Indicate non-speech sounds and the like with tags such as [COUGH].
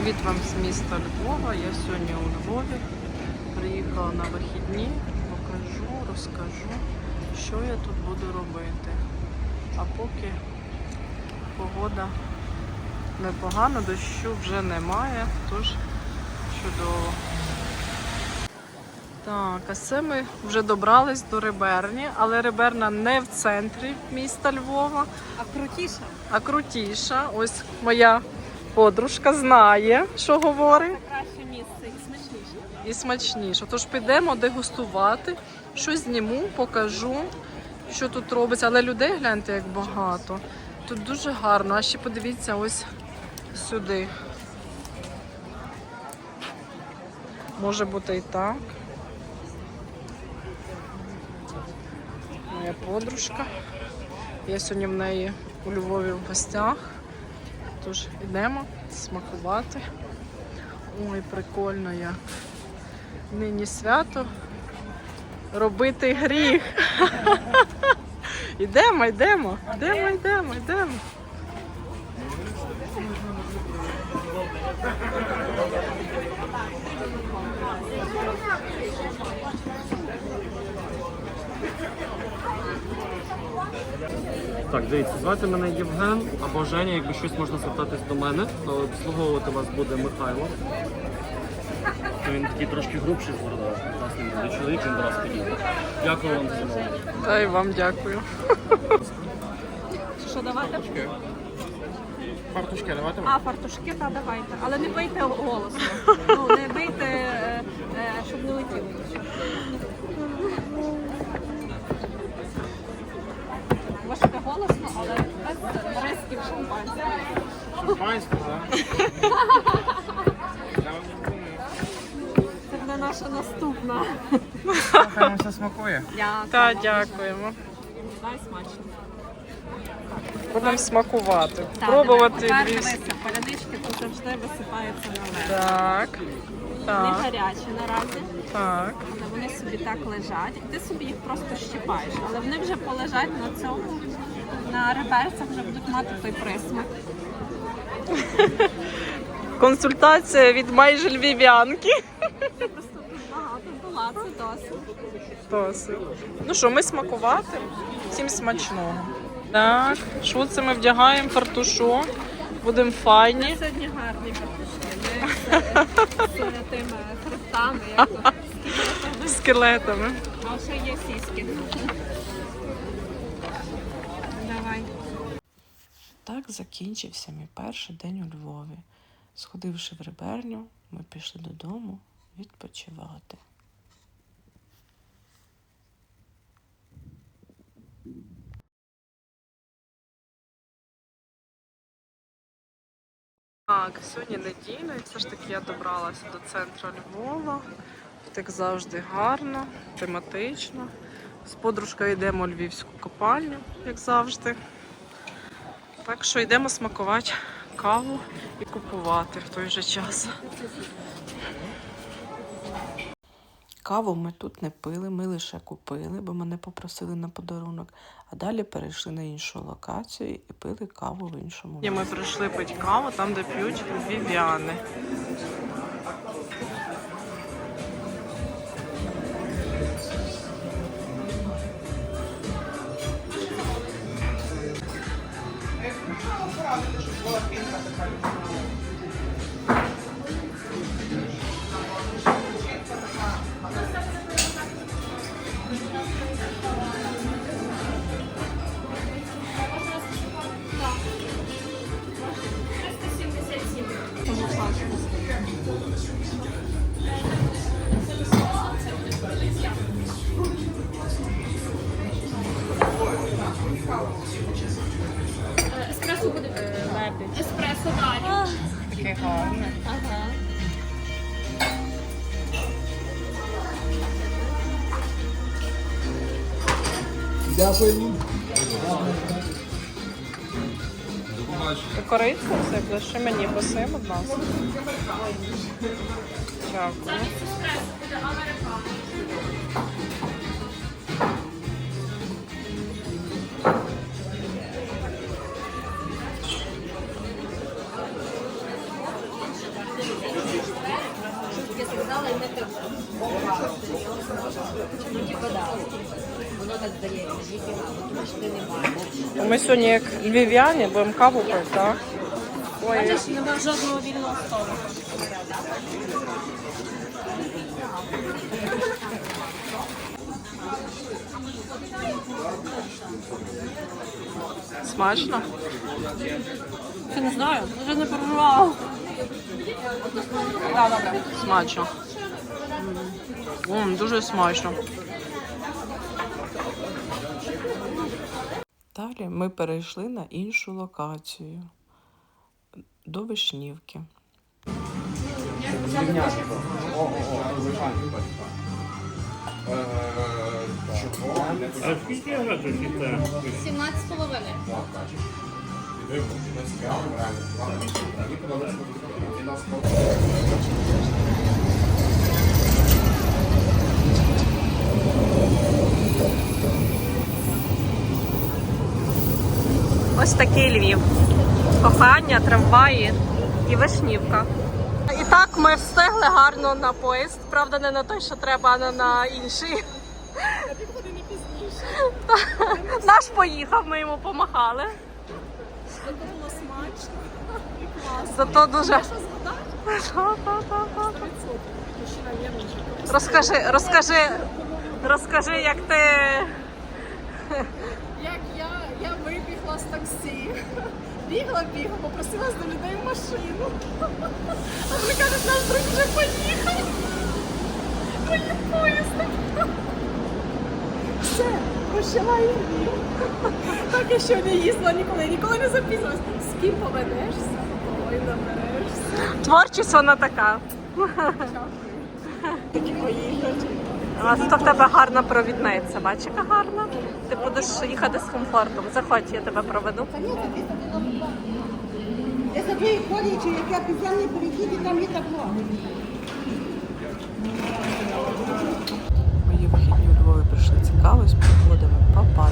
Привіт вам з міста Львова. Я сьогодні у Львові. Приїхала на вихідні, покажу, розкажу, що я тут буду робити. А поки погода непогана, дощу вже немає, тож чудово. Так, а це ми вже добрались до Риберні, але Риберна не в центрі міста Львова, А крутіше? а крутіша. Ось моя подружка знає, що говорить. Краще місце і смачніше. і смачніше. Тож підемо дегустувати, що зніму, покажу, що тут робиться. Але людей гляньте, як багато. Тут дуже гарно. А ще подивіться ось сюди. Може бути і так. Моя подружка. Я сьогодні в неї у Львові в гостях. Тож йдемо смакувати. Ой, прикольно як. Нині свято. Робити гріх. Йдемо, йдемо, йдемо, йдемо, йдемо. Так, дивіться, звати мене Євген або Женя, якби щось можна звертатись до мене, то обслуговувати вас буде Михайло. То він такий трошки грубший з. Власне, чоловік, він до вас підійде. Дякую вам за замовлення. Та й вам дякую. Що давати? Фартушки давайте. А, фартушки, та давайте. Але не бийте голосно. Ну, не бийте, е, е, щоб не летіло. Шампанське, не. Це буде наша наступна. Хай все смакує. Так, Та дякуємо. Дай смачно. Будемо смакувати. Пробувати палянички тут завжди висипаються наверх. Так. Не Так, гарячі наразі. так. Але вони собі так лежать, і ти собі їх просто щипаєш. Але вони вже полежать на цьому, на реверсах вже будуть мати той присмак. [LAUGHS] Консультація від майже львів'янки. Просто тут багато була, це досить. Ну що, ми смакувати? Всім смачного. Так, що це ми вдягаємо? Фартушок. Будемо файні. Сьогодні гарні картошки. [LAUGHS] Тими хребтами, як то. [LAUGHS] Скелетами. А ще є сіськи. Давай. Так закінчився мій перший день у Львові. Сходивши в реберню, ми пішли додому відпочивати. Так, сьогодні неділя, і все ж таки я добралася до центру Львова. Так завжди, гарно, тематично. З подружкою йдемо у львівську копальню, як завжди. Так що йдемо смакувати каву і купувати в той же час. Каву ми тут не пили, ми лише купили, бо мене попросили на подарунок. А далі перейшли на іншу локацію і пили каву в іншому. І ми прийшли пити каву там, де п'ють львів'яни. Еспресо буде. Еспресо далі. Таке гарне. Ага. Ти кориця це лише мені поси, будь ласка. Дякую. Ну, типа. Воно так здає, ніфіга, тому що ти не бачиш. Ми сьогодні як львів'яні будемо каву пити, так? Ой, Нема жодного вільного столу. смачно. Я не знаю, вже не проживав. Так, добре. Смачно. М, дуже смачно. Далі ми перейшли на іншу локацію до Вишнівки. А скільки градусів це? 17 з половиною. Ось такий Львів. Кохання, трамваї і вишнівка. І так ми встигли гарно на поїзд. Правда, не на той, що треба, а на, інший. Та, [LAUGHS] Наш поїхав, ми йому помахали. Зато було смачно. Зато дуже. Розкажи, розкажи, розкажи, як ти. Як я, я вибігла з таксі, бігла, бігла, попросилась до людей в машину. А вони кажуть, наш друг вже поїхав. Поїв поїздом. Все, прощавай Львів. Так я ще не їздила ніколи, ніколи не запізнилась. З ким поведешся, ой, наберешся. Творчість вона така. А зато в тебе гарна провідниця. Бачиш, яка гарна. Ти будеш їхати з комфортом. Заходь, я тебе проведу. Я за твої ходячи, як я підземний перехід, і там є табло. Мої вихідні у прийшли цікавість, походами, папа.